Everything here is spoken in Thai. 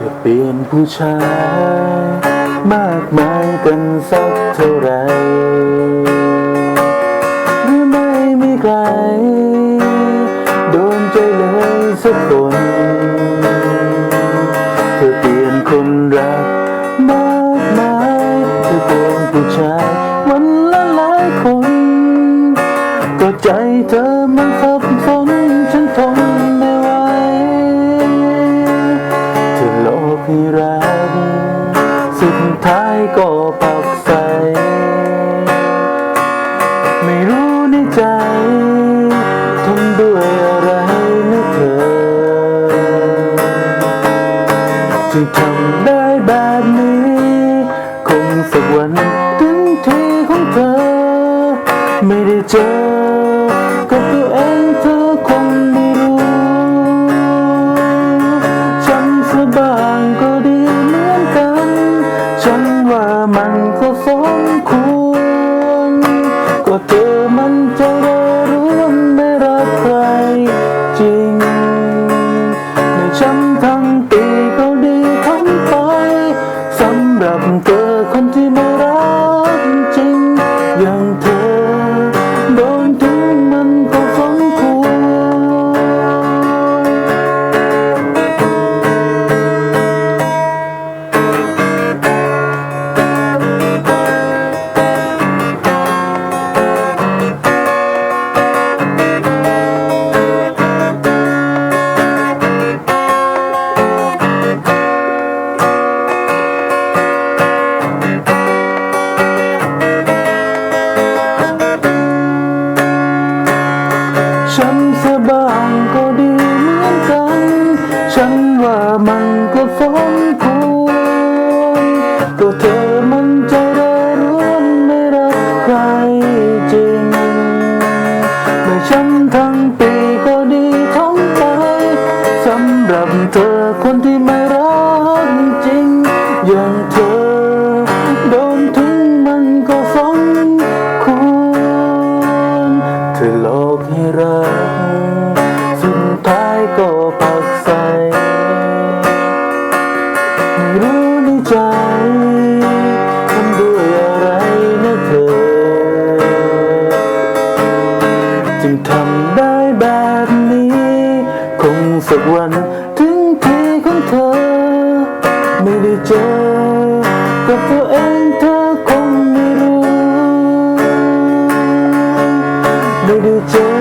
ธอเปลี่ยนผู้ชาย มากมายกันสักเท่าไหรหรือไม่มีใครโดนใจเลยสักคนเธอเปลี่ยนคนรักมากมายเธอเปลี่ยนผู้ชาย วันละหลายคน ก็ใจเธอ สุดท้ายก็ปักใส ไม่รู้ในใจทำด้วยอะไรนะเธอจึงทำได้แบบนี้ คงสักวันถึงทีของเธอ ไม่ได้เจอ ฉันว่ามันก็สมควรก็เธอมันใจร้อร่วมไม่รักใครจริงในช้ำทั้งปีก็ดีทั้งไปสำหรับเธอคนที่ ฉัน รเธอหลอกให้รัก สุดท้ายก็ปักใสไม่รู้ในใจทำด้วยอะไรนะเธอ จึงทำได้แบบนี้ คงสักวันถึงทีของเธอ ไม่ได้เจอกับตัวเองเธอ Maybe just